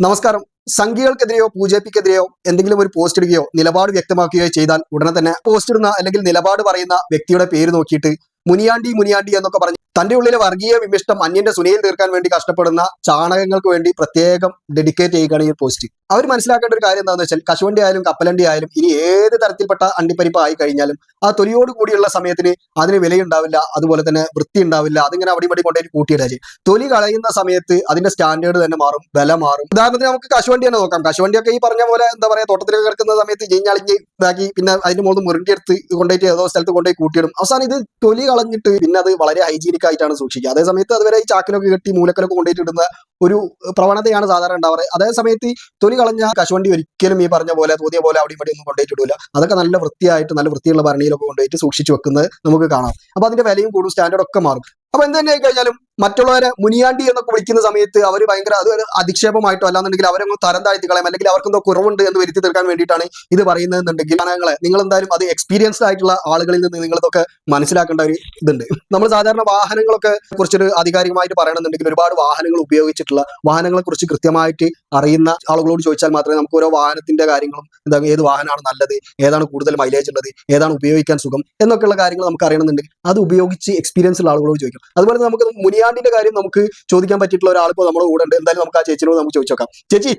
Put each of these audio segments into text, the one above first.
നമസ്കാരം. സംഘികൾക്കെതിരെയോ പൂജപ്പിക്കെതിരെയോ എന്തെങ്കിലും ഒരു പോസ്റ്റ് ഇടുകയോ നിലപാട് വ്യക്തമാക്കുകയോ ചെയ്താൽ ഉടനെ തന്നെ പോസ്റ്റ് ഇടുന്ന അല്ലെങ്കിൽ നിലപാട് പറയുന്ന വ്യക്തിയുടെ പേര് നോക്കിയിട്ട് മുനിയാണ്ടി മുനിയാണ്ടി എന്നൊക്കെ പറഞ്ഞ് തന്റെ ഉള്ളിലെ വർഗീയ വിമിഷ്ടം അന്യന്റെ സുനയിൽ തീർക്കാൻ വേണ്ടി കഷ്ടപ്പെടുന്ന ചാണകങ്ങൾക്ക് വേണ്ടി പ്രത്യേകം ഡെഡിക്കേറ്റ് ചെയ്യുകയാണ് ഈ പോസ്റ്റ് അവർ മനസ്സിലാക്കേണ്ട ഒരു കാര്യം എന്താണെന്ന് വെച്ചാൽ കശുവണ്ടി ആയാലും കപ്പലണ്ടി ആയാലും ഇനി ഏത് തരത്തിൽപ്പെട്ട അണ്ടിപ്പരിപ്പ് ആയി കഴിഞ്ഞാലും ആ തൊലിയോട് കൂടിയുള്ള സമയത്തിന് അതിന് വിലയുണ്ടാവില്ല അതുപോലെ തന്നെ വൃത്തി ഉണ്ടാവില്ല അതിങ്ങനെ അവിടെ കൊണ്ടേ കൂട്ടിയിടുക ചെയ്യും. തൊലി കളയുന്ന സമയത്ത് അതിന്റെ സ്റ്റാൻഡേർഡ് തന്നെ മാറും വില മാറും. ഉദാഹരണത്തിന് നമുക്ക് കശുവണ്ടി തന്നെ നോക്കാം. കശുവണ്ടിയൊക്കെ ഈ പറഞ്ഞ പോലെ എന്താ പറയാ തോട്ടത്തിലൊക്കെ കിടക്കുന്ന സമയത്ത് ചീഞ്ഞളിഞ്ഞ് ഇതാക്കി പിന്നെ അതിന് മുകളിൽ മുറുകിയെടുത്ത് കൊണ്ടുപോയിട്ട് ഏതോ സ്ഥലത്ത് കൊണ്ടുപോയി കൂട്ടിയിടും. അവസാനം ഇത് തൊലി കളഞ്ഞിട്ട് പിന്നെ അത് വളരെ ഹൈജീനിക് ആയിട്ടാണ് സൂക്ഷിക്കുക. അതേ സമയത്ത് അതുവരെ ഈ ചാക്കിലൊക്കെ കെട്ടി മൂലക്കലൊക്കെ കൊണ്ടുപോയിട്ട് ഇടുന്ന ഒരു പ്രവണതയാണ് സാധാരണ ഉണ്ടാവാറ്. അതേ സമയത്ത് തൊലി കളഞ്ഞ കശുവണ്ടി ഒരിക്കലും ഈ പറഞ്ഞ പോലെ തോന്നിയ പോലെ അവിടെ ഇവിടെ ഒന്നും കൊണ്ടുപോയിട്ട് അതൊക്കെ നല്ല വൃത്തിയായിട്ട് നല്ല വൃത്തിയുള്ള ഭരണിയിലൊക്കെ കൊണ്ടുപോയിട്ട് സൂക്ഷിച്ചു വെക്കുന്നത് നമുക്ക് കാണാം. അപ്പൊ അതിന്റെ വിലയും കൂടും സ്റ്റാൻഡേർഡ് ഒക്കെ മാറും. അപ്പൊ എന്ത് തന്നെ ആയി കഴിഞ്ഞാലും മറ്റുള്ളവരെ മുനിയാണ്ടി എന്നൊക്കെ വിളിക്കുന്ന സമയത്ത് അവർ ഭയങ്കര അത് അധിക്ഷേപമായിട്ടോ അല്ലാന്നുണ്ടെങ്കിൽ അവരൊന്നും തരം താഴ്ത്തി കളയാം. അല്ലെങ്കിൽ അവർക്കെന്തോ കുറവുണ്ട് എന്ന് വരുത്തി തീർക്കാൻ വേണ്ടിയിട്ടാണ് ഇത് പറയുന്നതെന്നുണ്ടെങ്കിൽ ജനങ്ങളെ നിങ്ങൾ എന്തായാലും അത് എക്സ്പീരിയൻസ്ഡ് ആയിട്ടുള്ള ആളുകളിൽ നിന്ന് നിങ്ങൾ ഇതൊക്കെ മനസ്സിലാക്കേണ്ട ഒരു ഇതുണ്ട്. നമ്മൾ സാധാരണ വാഹനങ്ങളൊക്കെ കുറിച്ചൊരു ആധികാരികമായിട്ട് പറയണമെന്നുണ്ടെങ്കിൽ ഒരുപാട് വാഹനങ്ങൾ ഉപയോഗിച്ചിട്ടുള്ള വാഹനങ്ങളെ കുറിച്ച് കൃത്യമായിട്ട് അറിയുന്ന ആളുകളോട് ചോദിച്ചാൽ മാത്രമേ നമുക്ക് ഓരോ വാഹനത്തിന്റെ കാര്യങ്ങളും എന്താ ഏത് വാഹനമാണ് നല്ലത് ഏതാണ് കൂടുതൽ മൈലേജ് ഉള്ളത് ഏതാണ് ഉപയോഗിക്കാൻ സുഖം എന്നൊക്കെയുള്ള കാര്യങ്ങൾ നമുക്ക് അറിയണമെന്നുണ്ടെങ്കിൽ അത് ഉപയോഗിച്ച് എക്സ്പീരിയൻസ് ഉള്ള ആളുകളോട് ചോദിക്കാം അതുപോലെ നമുക്ക് നമുക്ക് മുനിയാണ്ടിന്റെ കാര്യം നമുക്ക് ചോദിക്കാൻ പറ്റിയിട്ടുള്ള ഒരാൾ ഇപ്പോൾ നമ്മുടെ കൂടെ ഉണ്ട്. എന്തായാലും നമുക്ക് ആ ചേച്ചിനോട് നമുക്ക് ചോദിച്ചു നോക്കാം ചേച്ചി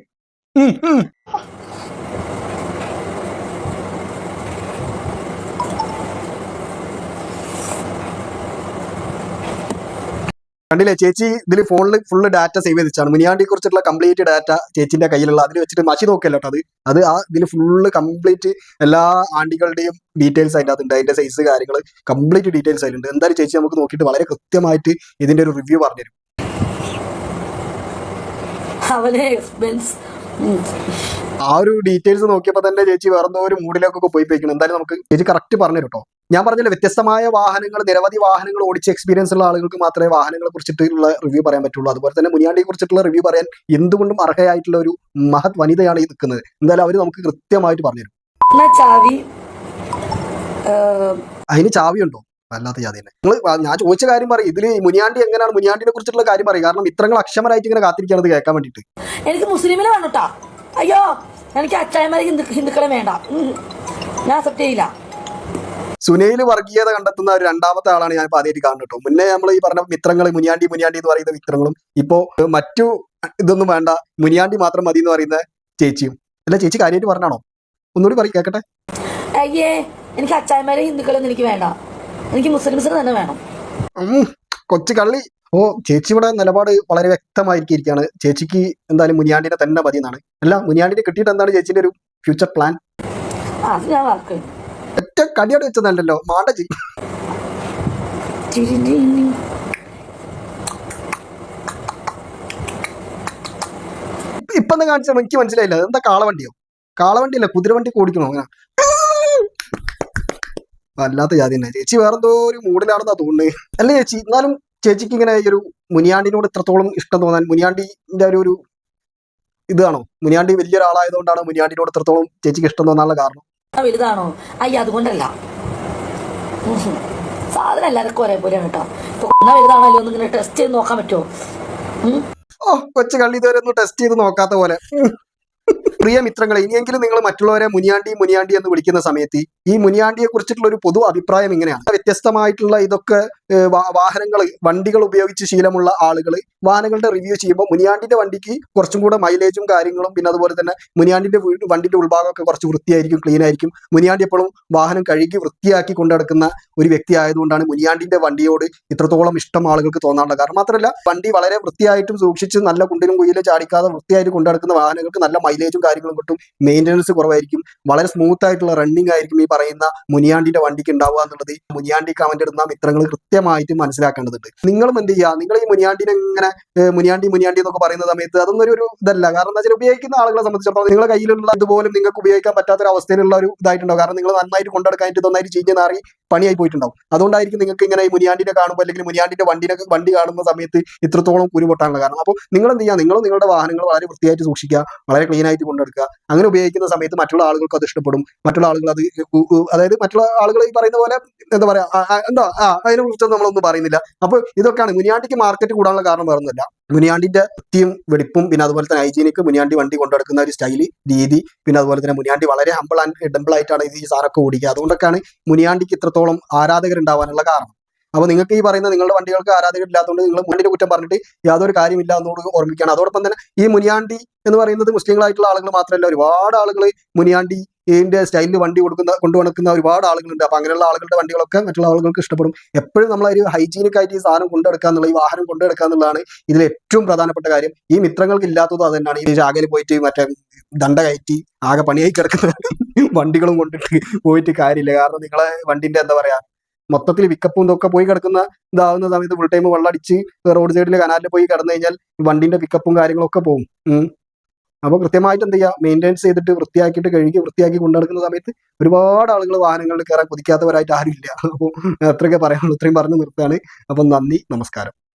കണ്ടില്ലേ? ചേച്ചി ഇതിൽ ഫോണിൽ ഫുള്ള് ഡാറ്റ സേവ് ചെയ്ത് വെച്ചാണ് കുറിച്ചിട്ടുള്ള കുറിച്ചുള്ള കംപ്ലീറ്റ് ഡാറ്റ ചേച്ചിന്റെ കയ്യിലുള്ള. അതിൽ വെച്ചിട്ട് മഷി നോക്കിയല്ലോ അത്. അത് ആ ഇതിൽ ഫുള്ള് കംപ്ലീറ്റ് എല്ലാ ആണ്ടികളുടെയും ഡീറ്റെയിൽസ് അതിന്റെ അതിന്റെ അതിന്റെ സൈസ് കാര്യങ്ങൾ കംപ്ലീറ്റ് ഡീറ്റെയിൽസ് അതിലുണ്ട്. എന്തായാലും ചേച്ചി നമുക്ക് നോക്കിയിട്ട് വളരെ കൃത്യമായിട്ട് ഇതിന്റെ ഒരു റിവ്യൂ പറഞ്ഞു അവനെ എക്സ്പെൻസ് ആ ഒരു ഡീറ്റെയിൽസ് നോക്കിയപ്പോൾ തന്നെ ചേച്ചി വേറെന്തോ ഒരു മൂഡിലേക്കൊക്കെ പോയി പോയിക്കണം എന്തായാലും നമുക്ക് ചേച്ചി കറക്റ്റ് പറഞ്ഞു കേട്ടോ. ഞാൻ പറഞ്ഞില്ല വ്യത്യസ്തമായ വാഹനങ്ങൾ നിരവധി വാഹനങ്ങൾ ഓടിച്ച എക്സ്പീരിയൻസ് ഉള്ള ആളുകൾക്ക് മാത്രമേ വാഹനങ്ങളെ കുറിച്ചിട്ടുള്ള റിവ്യൂ പറയാൻ പറ്റുള്ളൂ. അതുപോലെ തന്നെ മുനിയാണ്ടിയെ കുറിച്ചിട്ടുള്ള റിവ്യൂ പറയാൻ എന്തുകൊണ്ടും അർഹയായിട്ടുള്ള ഒരു മഹത് വനിതയാണ് ഈ നിൽക്കുന്നത്. എന്തായാലും അവർ നമുക്ക് കൃത്യമായിട്ട് ഏഹ്, അതിന് ചാവിയുണ്ടോ? വല്ലാത്ത ജാതി തന്നെ നിങ്ങൾ ഞാൻ ചോദിച്ച കാര്യം പറയും. ഇതിൽ മുനിയാണ്ടി എങ്ങനെയാണ്? മുനിയാണ്ടിനെ കുറിച്ചിട്ടുള്ള കാര്യം പറയും. കാരണം ഇത്രങ്ങൾ അക്ഷമരായിട്ട് ഇങ്ങനെ കാത്തിരിക്കുന്നത് കേൾക്കാൻ വേണ്ടിയിട്ട്. എനിക്ക് മുസ്ലിമിനെ വേണോട്ടാ അയ്യോ എനിക്ക് അച്ചായമാരെ ഹിന്ദു ഹിന്ദുക്കളെ വേണ്ട. ഞാൻ അക്സെപ്റ്റ് ചെയ്യില്ല. സുനയിൽ വർഗീയത കണ്ടെത്തുന്ന ഒരു രണ്ടാമത്തെ ആളാണ് ഞാൻ ഇപ്പൊ ആദ്യമായിട്ട് കാണുന്നത് മുന്നേ നമ്മൾ ഈ പറഞ്ഞ മിത്രങ്ങൾ മുനിയാണ്ടി മുനിയാണ്ടി എന്ന് പറയുന്ന മിത്രങ്ങളും ഇപ്പോ മറ്റു ഇതൊന്നും വേണ്ട മുനിയാണ്ടി മാത്രം മതി എന്ന് പറയുന്ന ചേച്ചിയും. അല്ല ചേച്ചി കാര്യമായിട്ട് പറഞ്ഞാണോ? ഒന്നുകൂടി പറയും കേക്കട്ടെ. അയ്യേ എനിക്ക് അച്ചായന്മാരെ ഹിന്ദുക്കളൊന്നും എനിക്ക് വേണ്ട. എനിക്ക് മുസ്ലിംസിനെ തന്നെ വേണം. കൊച്ചു കള്ളി. ഓ ചേച്ചിയുടെ നിലപാട് വളരെ വ്യക്തമായിരിക്കുകയാണ് ചേച്ചിക്ക് എന്തായാലും മുനിയാണ്ടിനെ തന്നെ മതി എന്നാണ് അല്ല മുനിയാണ്ടിനെ കിട്ടിയിട്ട് എന്താണ് ചേച്ചിന്റെ ഒരു ഫ്യൂച്ചർ പ്ലാൻ അത് ഞാൻ വാക്ക്. ഒറ്റ കടിയോട് വെച്ചതല്ലോ മാണ്ടജി. ഇപ്പൊ എന്താ കാണിച്ചാൽ എനിക്ക് മനസ്സിലായില്ല. എന്താ കാളവണ്ടിയോ? കാളവണ്ടിയല്ല കുതിരവണ്ടി ഓടിക്കണോ അങ്ങനെ? വല്ലാത്ത ജാതി തന്നെ ചേച്ചി വേറെന്തോ ഒരു മൂഡിലാണെന്നാ തോന്നുന്നത് അല്ല ചേച്ചി എന്നാലും ചേച്ചിക്ക് ഇങ്ങനെ ഈ ഒരു മുനിയാണ്ടിനോട് ഇത്രത്തോളം ഇഷ്ടം തോന്നാൻ മുനിയാണ്ടിന്റെ ഒരു ഇതാണോ മുനിയാണ്ടി വലിയൊരാളായതുകൊണ്ടാണ് മുനിയാണ്ടിനോട് ഇത്രത്തോളം ചേച്ചിക്ക് ഇഷ്ടം തോന്നാനുള്ള കാരണം? വലുതാണോ? അയ്യ അതുകൊണ്ടല്ല. സാധനം എല്ലാവർക്കും ഒരേപോലെയാണ് കേട്ടോ. കൊന്ന വലുതാണല്ലോ ഒന്ന് ഇങ്ങനെ ടെസ്റ്റ് ചെയ്ത് നോക്കാൻ പറ്റുമോ ഓ കൊച്ചു കള്ളി ഇതുവരെ ഒന്നും ടെസ്റ്റ് ചെയ്ത് നോക്കാത്ത പോലെ. പ്രിയ മിത്രങ്ങളെ ഇനിയെങ്കിലും നിങ്ങൾ മറ്റുള്ളവരെ മുനിയാണ്ടി മുനിയാണ്ടി എന്ന് വിളിക്കുന്ന സമയത്ത് ഈ മുനിയാണ്ടിയെ കുറിച്ചിട്ടുള്ള ഒരു പൊതു അഭിപ്രായം ഇങ്ങനെയാണ്. വ്യത്യസ്തമായിട്ടുള്ള ഇതൊക്കെ വാഹനങ്ങൾ വണ്ടികൾ ഉപയോഗിച്ച് ശീലമുള്ള ആളുകൾ വാഹനങ്ങളുടെ റിവ്യൂ ചെയ്യുമ്പോൾ മുനിയാണ്ടിന്റെ വണ്ടിക്ക് കുറച്ചും കൂടെ മൈലേജും കാര്യങ്ങളും പിന്നെ അതുപോലെ തന്നെ മുനിയാണ്ടിന്റെ വീട് വണ്ടിന്റെ ഉൾഭാഗമൊക്കെ കുറച്ച് വൃത്തിയായിരിക്കും ക്ലീൻ ആയിരിക്കും. മുനിയാണ്ടി എപ്പോഴും വാഹനം കഴുകി വൃത്തിയാക്കി കൊണ്ടുനടക്കുന്ന ഒരു വ്യക്തി ആയതുകൊണ്ടാണ് മുനിയാണ്ടിന്റെ വണ്ടിയോട് ഇത്രത്തോളം ഇഷ്ടം ആളുകൾക്ക് തോന്നാനുള്ള കാരണം മാത്രമല്ല വണ്ടി വളരെ വൃത്തിയായിട്ടും സൂക്ഷിച്ച് നല്ല കുണ്ടിലും കുയിലും ചാടിക്കാതെ വൃത്തിയായിട്ട് കൊണ്ടുനടക്കുന്ന വാഹനങ്ങൾക്ക് നല്ല മൈലേജും കാര്യങ്ങളും കിട്ടും. മെയിന്റനൻസ് കുറവായിരിക്കും. വളരെ സ്മൂത്ത് ആയിട്ടുള്ള റണ്ണിങ് ആയിരിക്കും ഈ പറയുന്ന മുനിയാണ്ടിന്റെ വണ്ടിക്ക് ഉണ്ടാവുക എന്നുള്ളത്. മുനിയാണ്ടി കമന്റ് ഇടുന്ന മിത്രങ്ങൾ കൃത്യമായിട്ട് മനസ്സിലാക്കേണ്ടതുണ്ട്. നിങ്ങളും എന്ത് ചെയ്യുക നിങ്ങൾ ഈ മുനിയാണ്ടിനെ ഇങ്ങനെ മുനിയാണ്ടി മുനിയാണ്ടി എന്നൊക്കെ പറയുന്ന സമയത്ത് അതൊന്നും ഒരു ഇതല്ല. കാരണം എന്താ വെച്ചാൽ ഉപയോഗിക്കുന്ന ആളുകളെ സംബന്ധിച്ചിടത്തോളം നിങ്ങളുടെ കയ്യിലുള്ള ഇതുപോലും നിങ്ങൾക്ക് ഉപയോഗിക്കാൻ പറ്റാത്ത ഒരു അവസ്ഥയിലുള്ള ഒരു ഇതായിട്ടുണ്ടാവും. കാരണം നിങ്ങൾ നന്നായിട്ട് കൊണ്ടെടുക്കാനായിട്ട് നന്നായിട്ട് ചീഞ്ഞ് നാറി പണിയായി പോയിട്ടുണ്ടാവും. അതുകൊണ്ടായിരിക്കും നിങ്ങൾക്ക് ഇങ്ങനെ ഈ മുനിയാണ്ടിനെ കാണുമ്പോൾ അല്ലെങ്കിൽ മുനിയാണ്ടിന്റെ വണ്ടിനെ വണ്ടി കാണുന്ന സമയത്ത് ഇത്രത്തോളം കുരുപൊട്ടാനുള്ള കാരണം. അപ്പോൾ നിങ്ങൾ എന്ത് ചെയ്യുക നിങ്ങൾ നിങ്ങളുടെ വാഹനങ്ങൾ വളരെ വൃത്തിയായിട്ട് സൂക്ഷിക്കുക വളരെ ക്ലീൻ ആയിട്ട് കൊണ്ടെടുക്കുക. അങ്ങനെ ഉപയോഗിക്കുന്ന സമയത്ത് മറ്റുള്ള ആളുകൾക്ക് അത് ഇഷ്ടപ്പെടും. മറ്റുള്ള ആളുകൾ അത് അതായത് മറ്റുള്ള ആളുകൾ ഈ പറയുന്ന പോലെ എന്താ പറയാ എന്താ അതിനെ കുറിച്ചൊന്നും നമ്മളൊന്നും പറയുന്നില്ല. അപ്പൊ ഇതൊക്കെയാണ് മുനിയാണ്ടിക്ക് മാർക്കറ്റ് കൂടാനുള്ള കാരണം വേറൊന്നുമില്ല. മുനിയാണ്ടിന്റെ വൃത്തിയും വെടിപ്പും പിന്നെ അതുപോലെ തന്നെ ഹൈജീനിക്ക് മുനിയാണ്ടി വണ്ടി കൊണ്ടെടുക്കുന്ന ഒരു സ്റ്റൈൽ രീതി പിന്നെ അതുപോലെ തന്നെ മുനിയാണ്ടി വളരെ ഹമ്പിൾ ആൻഡ് ഡംബിൾ ആയിട്ടാണ് ഈ സാറൊക്കെ ഓടിക്കുക. അതുകൊണ്ടൊക്കെയാണ് മുനിയാണ്ടിക്ക് ഇത്രത്തോളം ആരാധകരുണ്ടാവാനുള്ള കാരണം. അപ്പൊ നിങ്ങൾക്ക് ഈ പറയുന്ന നിങ്ങളുടെ വണ്ടികൾക്ക് ആരാധകരില്ലാത്തതുകൊണ്ട് നിങ്ങൾ മുന്നിന്റെ കുറ്റം പറഞ്ഞിട്ട് യാതൊരു കാര്യമില്ല എന്നോട് ഓർമ്മിക്കുകയാണ്. അതോടൊപ്പം തന്നെ ഈ മുനിയാണ്ടി എന്ന് പറയുന്നത് മുസ്ലിങ്ങളായിട്ടുള്ള ആളുകൾ മാത്രമല്ല ഒരുപാട് ആളുകൾ മുനിയാണ്ടി ഇതിന്റെ സ്റ്റൈലിൽ വണ്ടി കൊടുക്കുന്ന കൊണ്ടു നടക്കുന്ന ഒരുപാട് ആളുകളുണ്ട്. അപ്പൊ അങ്ങനെയുള്ള ആളുകളുടെ വണ്ടികളൊക്കെ മറ്റുള്ള ആളുകൾക്ക് ഇഷ്ടപ്പെടും. എപ്പോഴും നമ്മൾ ഒരു ഹൈജീനിക് ആയിട്ട് ഈ സാധനം കൊണ്ടെടുക്കുക എന്നുള്ള ഈ വാഹനം കൊണ്ടെടുക്കുക എന്നുള്ളതാണ് ഇതിൽ ഏറ്റവും പ്രധാനപ്പെട്ട കാര്യം. ഈ മിത്രങ്ങൾക്ക് ഇല്ലാത്തതും അത് തന്നെയാണ്. ഈ ജാഗയിൽ പോയിട്ട് മറ്റേ ദണ്ട കയറ്റി ആകെ പണിയായി കിടക്കുന്ന വണ്ടികളും കൊണ്ടിട്ട് പോയിട്ട് കാര്യമില്ല. കാരണം നിങ്ങളെ വണ്ടിന്റെ എന്താ പറയാ മൊത്തത്തിൽ വിക്കപ്പും ഇതൊക്കെ പോയി കിടക്കുന്ന ഇതാവുന്ന സമയത്ത് ഫുൾ ടൈം വെള്ളമടിച്ച് റോഡ് സൈഡിൽ കനാലിൽ പോയി കിടന്നു കഴിഞ്ഞാൽ വണ്ടിന്റെ പിക്കപ്പും കാര്യങ്ങളൊക്കെ പോകും. ഉം. അപ്പൊ കൃത്യമായിട്ട് എന്ത് ചെയ്യുക മെയിന്റെയിൻസ് ചെയ്തിട്ട് വൃത്തിയാക്കിയിട്ട് കഴുകി വൃത്തിയാക്കി കൊണ്ടുനടക്കുന്ന സമയത്ത് ഒരുപാട് ആളുകൾ വാഹനങ്ങളിൽ കയറാൻ കുതിക്കാത്തവരായിട്ട് ആരും ഇല്ല അപ്പോൾ അത്രയൊക്കെ പറയാനുള്ളൂ. ഇത്രയും പറഞ്ഞു നിർത്തുകയാണ്. അപ്പം നന്ദി നമസ്കാരം.